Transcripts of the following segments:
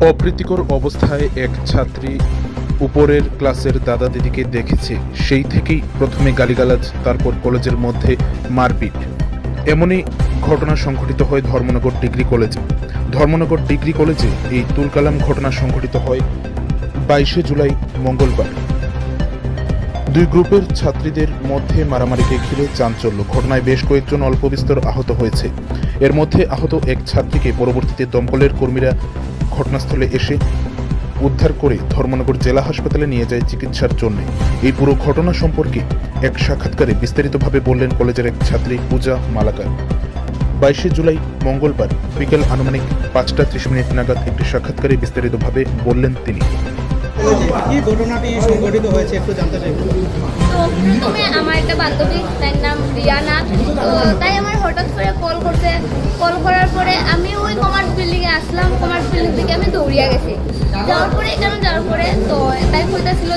অপ্রীতিকর অবস্থায় এক ছাত্রী উপরের ক্লাসের দাদা দিদিকে দেখেছে। সেই থেকেই প্রথমে গালিগালাজ, তারপর কলেজের মধ্যে মারপিট। এমনই ঘটনা সংঘটিত হয় ধর্মনগর ডিগ্রি কলেজে। ধর্মনগর ডিগ্রি কলেজে এই তুলকালাম ঘটনা সংঘটিত হয় বাইশে জুলাই, মঙ্গলবার। দুই গ্রুপের ছাত্রীদের মধ্যে মারামারিকে ঘিরে চাঞ্চল্য। ঘটনায় বেশ কয়েকজন অল্প বিস্তর আহত হয়েছে। এর মধ্যে আহত এক ছাত্রীকে পরবর্তীতে দমকলের কর্মীরা ঘটনাস্থলে এসে উদ্ধার করে ধর্মনগর জেলা হাসপাতালে নিয়ে যায় চিকিৎসার জন্য। এই পুরো ঘটনা সম্পর্কে এক সাক্ষাৎকারে বিস্তারিতভাবে বললেন কলেজের এক ছাত্রী পূজা মালাকার। বাইশে জুলাই মঙ্গলবার বিকেল আনুমানিক পাঁচটা ত্রিশ মিনিট নাগাদ একটি সাক্ষাৎকারে বিস্তারিতভাবে বললেন তিনি। আমি ওই আসলাম। থেকে আমি দৌড়িয়া গেছি। যাওয়ার পরে যাওয়ার পরে তো তাই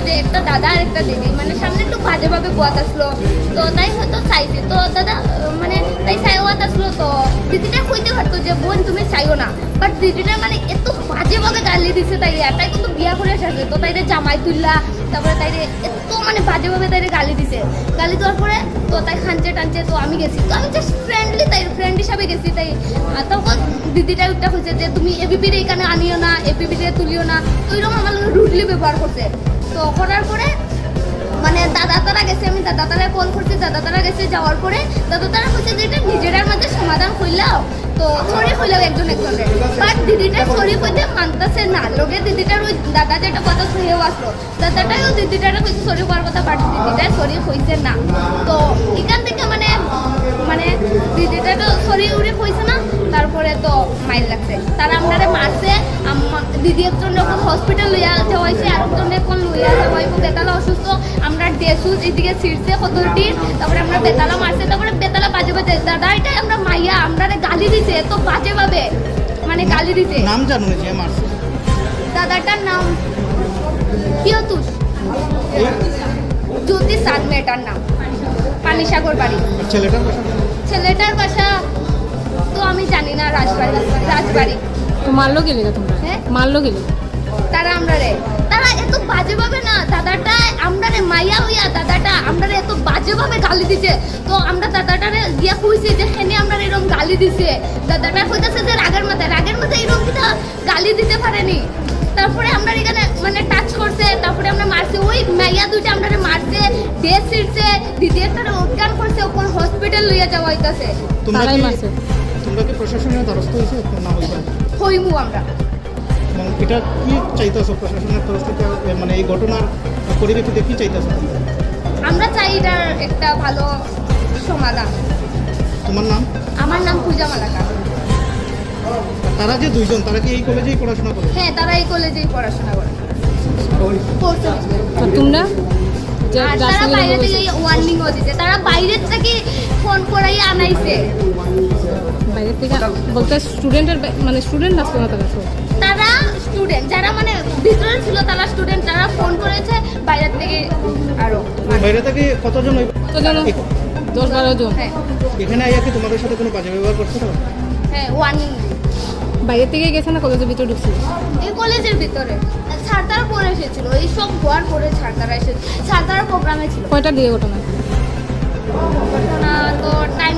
যে একটা দাদা আর একটা দিদি। মানে সামনে একটু বাজেভাবে গোয়াত আসলো। তো তাই হয়তো চাইছে। তো দাদা মানে তাই চাইওয়াত আসলো তো। দিদিটা কইতে পারতো যে, বোন তুমি চাইও না। বাট দিদিটা মানে এত বাজেভাবে গালি দিছে তাই তাই কিন্তু বিয়া করে এসেছে তো তাইরে জামাই তুললা, তারপরে তাইরে এত মানে বাজে বাজেভাবে তাইরে গালি দিছে। গালি দেওয়ার পরে তো তাই খানচে টানছে তো আমি গেছি। তো আমি জাস্ট ফ্রেন্ডলি তাই ফ্রেন্ড হিসাবে গেছি তাই। তখন দিদিটা একটা হয়েছে যে, তুমি এবিপির এখানে আনিও না এবিপিতে তুলিও না। তো এরকম আমার রুডলি ব্যবহার করছে। তো করার পরে মানে দাদা তারা গেছে, আমি দাদা তারা কল করছি, দাদা তারা গেছে যাওয়ার পরে দাদা তারা বলছে যে এটা নিজেরার মধ্যে সমাধান হইলাও তো সরি হইলাও একজন একজনের। বাট দিদিটা সরি কইতে মানতেছে না। লোকে দিদিটার ওই দাদা যেটা কথা শুয়েও আসলো। দাদাটাই ওই দিদিটারে কইছে সরি করার কথা বাট দিদিটা সরি হইছে না। তো এখান থেকে মানে যখন হসপিটাল লইয়া যাওয়া হয়েছে আর একজন এখন লইয়া যাওয়া হইব বেতালা অসুস্থ। আমরা ডেসুস এদিকে ছিঁড়ছে কতটি তারপরে আমরা বেতালা মারছে তারপরে বেতালা বাজে বাজে দাদা এটাই আমরা মাইয়া আমরা গালি দিছে এত বাজে ভাবে। মানে গালি দিছে। নাম জানো না যে মারছে। দাদাটার নাম পিয়তুষ জ্যোতি সাত মেয়েটার নাম। পানিসাগর বাড়ি। ছেলেটার কথা ছেলেটার বাসা তো আমি জানি না রাজবাড়ি রাজবাড়ি। তো মারলো গেলে না তোমরা? হ্যাঁ? মারলো গেলে তারা আমরা রে। তারা এত বাজে ভাবে না দাদাটা আমরা রে মাইয়া হইয়া দাদাটা আমরা এত বাজে ভাবে গালি দিছে। তো আমরা দাদাটারে গিয়া কইছি যে হেনে আমরা এরকম গালি দিছে। দাদাটা কইতাছে যে রাগের মাথায় রাগের মাথায় এরকম কিনা গালি দিতে পারেনি। তারপরে আমরা এখানে মানে টাচ করছে তারপরে আমরা মারছে। ওই মাইয়া দুইটা আমরা রে মারছে ডেস ছিড়ছে দিদি একটা অজ্ঞান করছে ওখানে হসপিটাল লইয়া যাওয়া হইতাছে। তোমরা কি তোমরা কি প্রশাসনের দ্বারস্থ হয়েছে না হইবে হইমু আমরা। এবং এটা কি চাইতেছো প্রশাসনের তরফ থেকে? মানে এই ঘটনার পরিপ্রেক্ষিতে কি চাইতেছো? আমরা চাই এটার একটা ভালো সমাধান। তোমার নাম? আমার নাম পূজা মালাকা তারা যে দুইজন তারা কি এই কলেজেই পড়াশোনা করে? হ্যাঁ তারা এই কলেজেই পড়াশোনা করে। তোমরা? আর তারা বাইরে থেকে ওয়ার্নিংও দিছে। তারা বাইরের থেকে ফোন করাই আনাইছে। বাইরে থেকে বলতে স্টুডেন্টের মানে স্টুডেন্ট আসতো না তারা সব তারা স্টুডেন্ট যারা মানে ভিতরে ছিল তারা স্টুডেন্ট যারা ফোন করেছে বাইরের থেকে আরও। বাইরে থেকে কতজন ওই- তো জানো এই- দশ বারো জন। হ্যাঁ। এখানে আইয়া কি তোমাদের সাথে কোনো বাজে ব্যবহার করছে না হ্যাঁ ওয়ার্নিং বাইরে থেকে গেছে না কলেজের ভিতরে ঢুকছে? এই কলেজের ভিতরে। ছাড়তারা পরে এসেছিল এই সব হওয়ার পরে ছাড়তারা এসেছিল। ছাড়তারা প্রোগ্রামে ছিল। কয়টা দিয়ে ঘটনা ঘটনা তো টাইম